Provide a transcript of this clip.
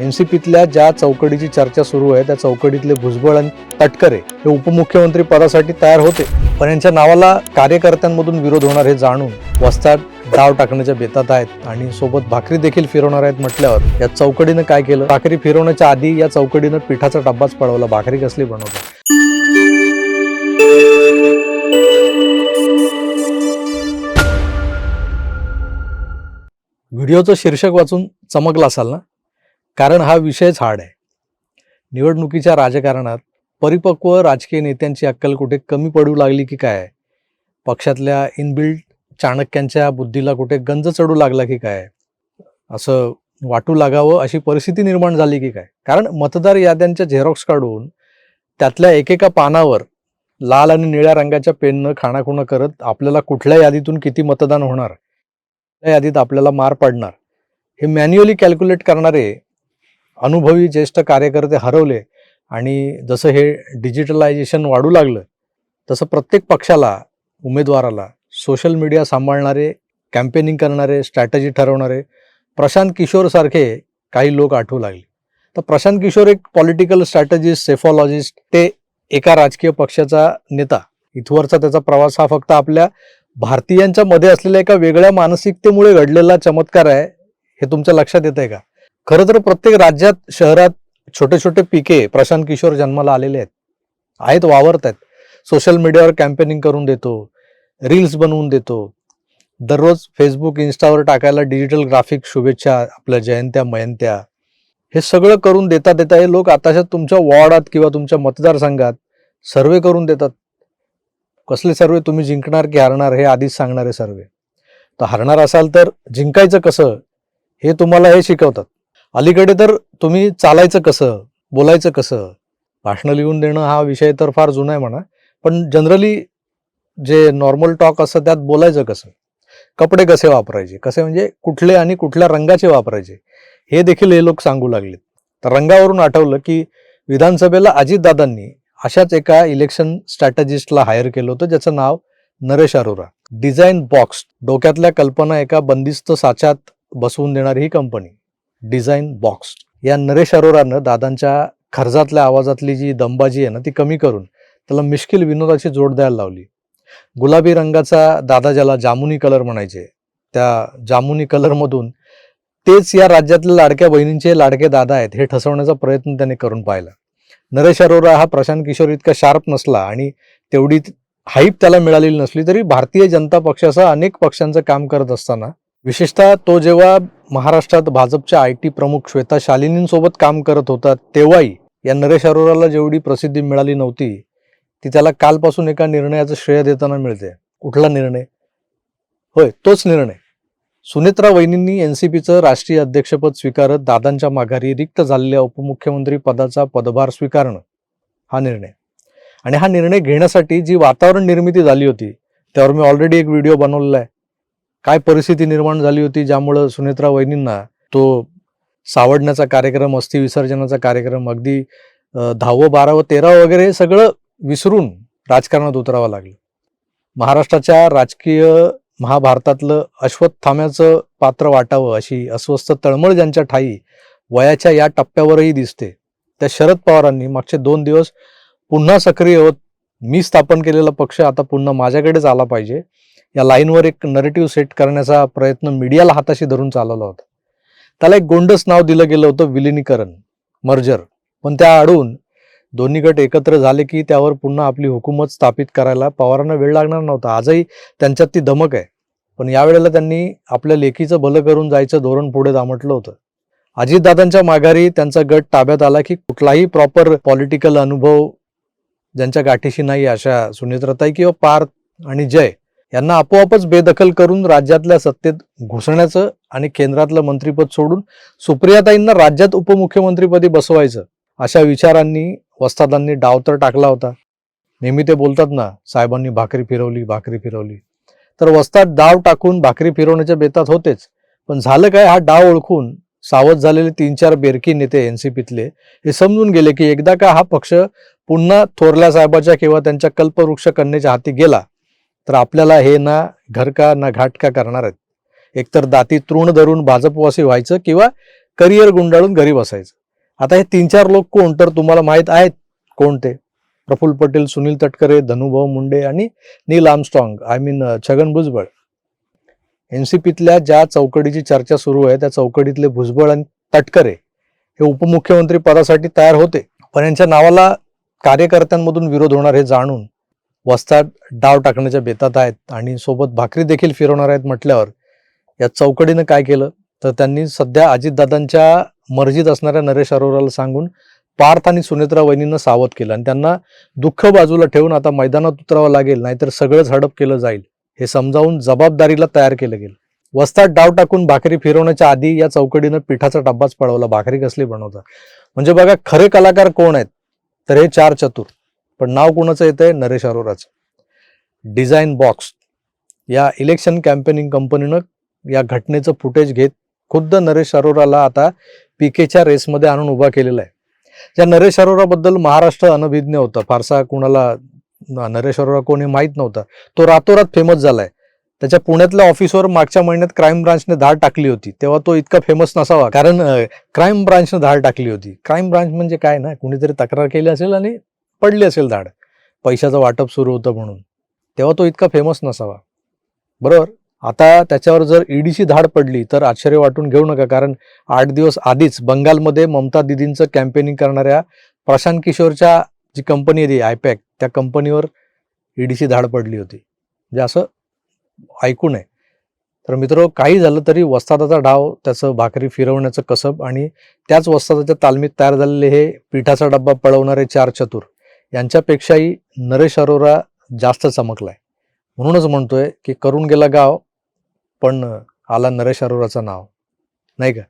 N C पीतल्या ज्या चौकडीची चर्चा सुरू आहे त्या चौकडीतले भुजबळ आणि तटकरे हे उपमुख्यमंत्री पदासाठी तयार होते. पण यांच्या नावाला कार्यकर्त्यांमधून विरोध होणार हे जाणून वस्ताद डाव टाकण्याच्या बेतात आहेत आणि सोबत भाकरी देखील फिरवणार आहेत म्हटल्यावर या चौकडीनं काय केलं? भाकरी फिरवण्याच्या आधी या चौकडीनं पिठाचा डब्बाच पळवला भाकरी कसली बनवली? व्हिडिओचं शीर्षक वाचून चमकला असाल ना? कारण हा विषयच हार्ड आहे. निवडणुकीच्या राजकारणात परिपक्व राजकीय नेत्यांची अक्कल कुठे कमी पडू लागली की काय? पक्षातल्या इनबिल्ट चाणक्यांच्या बुद्धीला कुठे गंज चढू लागला की काय? असं वाटू लागावं अशी परिस्थिती निर्माण झाली की काय? कारण मतदार याद्यांच्या झेरॉक्स काढून त्यातल्या एकेका पानावर लाल आणि निळ्या रंगाच्या पेननं खाणाखुणं करत आपल्याला कुठल्या यादीतून किती मतदान होणार? त्या यादीत आपल्याला मार पडणार. हे मॅन्युअली कॅल्क्युलेट करणारे अनुभवी ज्येष्ठ कार्यकर्ते हरवले आणि जसं हे डिजिटलायझेशन वाढू लागलं तसं प्रत्येक पक्षाला उमेदवाराला सोशल मीडिया सांभाळणारे कॅम्पेनिंग करणारे स्ट्रॅटजी ठरवणारे प्रशांत किशोरसारखे काही लोक आठवू लागले. तर प्रशांत किशोर एक पॉलिटिकल स्ट्रॅटजिस्ट सेफॉलॉजिस्ट ते एका राजकीय पक्षाचा नेता. इथवरचा त्याचा प्रवास हा फक्त आपल्या भारतीयांच्या मध्ये असलेल्या एका वेगळ्या मानसिकतेमुळे घडलेला चमत्कार आहे हे तुमच्या लक्षात येत आहे का? खरं तर प्रत्येक राज्यात शहरात छोटे छोटे पिके प्रशांत किशोर जन्माला आलेले आहेत. आहेत वावरत आहेत. सोशल मीडियावर कॅम्पेनिंग करून देतो रील्स बनवून देतो. दररोज फेसबुक इन्स्टावर टाकायला डिजिटल ग्राफिक शुभेच्छा आपल्या जयंत्या मयंत्या. हे सगळं करून देता देता हे लोक आताच्या तुमच्या वॉर्डात किंवा तुमच्या मतदारसंघात सर्वे करून देतात. कसले सर्वे? तुम्ही जिंकणार की हरणार? हे आधीच सांगणारे सर्वे. तर हरणार असाल तर जिंकायचं कसं? हे तुम्हाला हे शिकवतात. अलीकडे तर तुम्ही चालायचं कसं बोलायचं कसं? भाषणं लिहून देणं हा विषय तर फार जुना आहे म्हणा. पण जनरली जे नॉर्मल टॉक असतं त्यात बोलायचं कसं? कपडे कसे वापरायचे? कसे म्हणजे कुठले आणि कुठल्या रंगाचे वापरायचे? हे देखील हे लोक सांगू लागलेत. तर रंगावरून आठवलं की विधानसभेला अजितदादांनी अशाच एका इलेक्शन स्ट्रॅटेजिस्टला हायर केलं होतं ज्याचं नाव नरेश अरोरा. डिझाईन बॉक्स डोक्यातल्या कल्पना एका बंदिस्त साच्यात बसवून देणारी ही कंपनी डिझाईन बॉक्स. या नरेश अरोरानं दादांच्या खर्जातल्या आवाजातली जी दंबाजी आहे ना ती कमी करून त्याला मिश्किल विनोदाची जोड द्यायला लावली. गुलाबी रंगाचा दादा ज्याला जामुनी कलर म्हणायचे त्या जामुनी कलरमधून तेच या राज्यातल्या लाडक्या बहिणींचे लाडके दादा आहेत हे ठसवण्याचा प्रयत्न त्याने करून पाहिला. नरेश अरोरा हा प्रशांत किशोर इतका शार्प नसला आणि तेवढी हाईप त्याला मिळालेली नसली तरी भारतीय जनता पक्षासह अनेक पक्षांचं काम करत असताना विशेषतः तो जेव्हा महाराष्ट्रात भाजपच्या आय टी प्रमुख श्वेता शालिनींसोबत काम करत होता तेव्हाही या नरेश अरोराला जेवढी प्रसिद्धी मिळाली नव्हती ती त्याला कालपासून एका निर्णयाचं श्रेय देताना मिळते. कुठला निर्णय? होय तोच निर्णय. सुनेत्रा वहिनींनी पीचं राष्ट्रीय अध्यक्षपद स्वीकारत दादांच्या माघारी रिक्त झालेल्या उपमुख्यमंत्री पदाचा पदभार स्वीकारणं हा निर्णय. आणि हा निर्णय घेण्यासाठी जी वातावरण निर्मिती झाली होती त्यावर मी ऑलरेडी एक व्हिडिओ बनवलेला आहे. काय परिस्थिती निर्माण झाली होती ज्यामुळं सुनेत्रा वहिनींना तो सावडण्याचा कार्यक्रम अस्थि विसर्जनाचा कार्यक्रम अगदी दहावं बारावं तेरावं वगैरे हे सगळं विसरून राजकारणात उतरावं लागलं. महाराष्ट्राच्या राजकीय महाभारतातलं अश्वत्थाम्याचं पात्र वाटावं अशी अस्वस्थ तळमळ ज्यांच्या ठाई वयाच्या या टप्प्यावरही दिसते. त्या शरद पवारांनी मागचे दोन दिवस पुन्हा सक्रिय होत मी स्थापन केलेला पक्ष आता पुन्हा माझ्याकडेच आला पाहिजे. या लाईनवर एक नरेटिव्ह सेट करण्याचा प्रयत्न मीडियाला हाताशी धरून चालवला होता. त्याला एक गोंडस नाव दिलं गेलं होतं विलिनीकरण मर्जर पण त्या आडून दोन्ही गट एकत्र झाले की त्यावर पुन्हा आपली हुकूमत स्थापित करायला पवारांना वेळ लागणार नव्हता. आजही त्यांच्यात ती धमक आहे. पण यावेळेला त्यांनी आपल्या लेखीचं भलं करून जायचं धोरण पुढे दामटलं होतं. अजितदादांच्या माघारी त्यांचा गट ताब्यात आला की कुठलाही प्रॉपर पॉलिटिकल अनुभव ज्यांच्या गाठीशी नाही अशा सुनेत्रताई किंवा पार्थ आणि जय यांना आपोआपच बेदखल करून राज्यातल्या सत्तेत घुसण्याचं आणि केंद्रातलं मंत्रीपद सोडून सुप्रियाताईंना राज्यात उपमुख्यमंत्रीपदी बसवायचं अशा विचारांनी वस्तादांनी डाव तर टाकला होता. नेहमी ते बोलतात ना साहेबांनी भाकरी फिरवली भाकरी फिरवली. तर वस्ताद डाव टाकून भाकरी फिरवण्याच्या बेतात होतेच. पण झालं काय हा डाव ओळखून सावध झालेले तीन चार बेरकी नेते एनसीपीतले हे समजून गेले की एकदा का हा पक्ष पुन्हा थोरल्या साहेबाच्या किंवा त्यांच्या कल्पवृक्ष कन्येच्या हाती गेला तर आपल्याला हे ना घर का ना घाट का करणार आहेत? एकतर दाती तृण धरून भाजपवासी व्हायचं किंवा करिअर गुंडाळून घरी बसायचं. आता हे तीन चार लोक कोण तर तुम्हाला माहीत आहेत कोण ते? प्रफुल्ल पटेल सुनील तटकरे धनुभाऊ मुंडे आणि Neil Armstrong I mean Chhagan Bhujbal. एनसीपीतल्या ज्या चौकडीची चर्चा सुरू आहे त्या चौकडीतले भुजबळ आणि तटकरे हे उपमुख्यमंत्री पदासाठी तयार होते. पण यांच्या नावाला कार्यकर्त्यांमधून विरोध होणार हे जाणून वस्ताद डाव टाकण्याच्या बेतात आहेत आणि सोबत भाकरी देखील फिरवणार आहेत म्हटल्यावर या चौकडीनं काय केलं? तर त्यांनी सध्या अजितदादांच्या मर्जीत असणाऱ्या नरेश अरोराला सांगून पार्थ आणि सुनेत्रा वहिनींना सावध केलं आणि त्यांना दुःख बाजूला ठेवून आता मैदानात उतरावं लागेल नाहीतर सगळंच हडप केलं जाईल हे समजावून जबाबदारीला तयार केलं गेलं. वस्तात डाव टाकून भाकरी फिरवण्याच्या आधी या चौकडीनं पिठाचा डब्बाच पळवला. भाकरी कसली बनवता? म्हणजे बघा खरे कलाकार कोण आहेत? तर हे चार चतुर. पण नाव कोणाचं येतंय? नरेश अरोराचं. डिझाईन बॉक्स या इलेक्शन कॅम्पेनिंग कंपनीनं या घटनेचं फुटेज घेत खुद्द नरेश अरोराला आता पीकेच्या रेसमध्ये आणून उभा केलेला आहे ज्या नरेश अरोराबद्दल महाराष्ट्र अनभिज्ञ होता फारसा कुणाला नरेश अरोरा कोणी माहीत नव्हता तो रातोरात फेमस झालाय. त्याच्या पुण्यातल्या ऑफिसवर मागच्या महिन्यात क्राईम ब्रांचने धाड टाकली होती तेव्हा तो इतका फेमस नसावा कारण क्राईम ब्रांचने धाड टाकली होती. क्राईम ब्रांच म्हणजे काय ना कुणीतरी तक्रार केली असेल आणि पडली असेल धाड. पैशाचं वाटप सुरू होतं म्हणून. तेव्हा तो इतका फेमस नसावा. बरोबर? आता त्याच्यावर जर ईडीची धाड पडली तर आश्चर्य वाटून घेऊ नका कारण आठ दिवस आधीच बंगालमध्ये ममता दिदींचं कॅम्पेनिंग करणाऱ्या प्रशांत किशोरच्या जी कंपनी आहे आयपॅक त्या कंपनीवर ईडीची धाड पडली होती. म्हणजे असं ऐकून आहे. तर मित्र काही झालं तरी वस्तादाचा डाव त्याचं भाकरी फिरवण्याचं कसब आणि त्याच वस्तादाच्या तालमीत तयार झालेले हे पिठाचा डब्बा पळवणारे चार चतुर. यांच्यापेक्षाही नरेश अरोरा जास्त चमकलाय. म्हणूनच म्हणतोय की करून गेला गाव पण आला नरेश अरोराचं नाव. नाही का?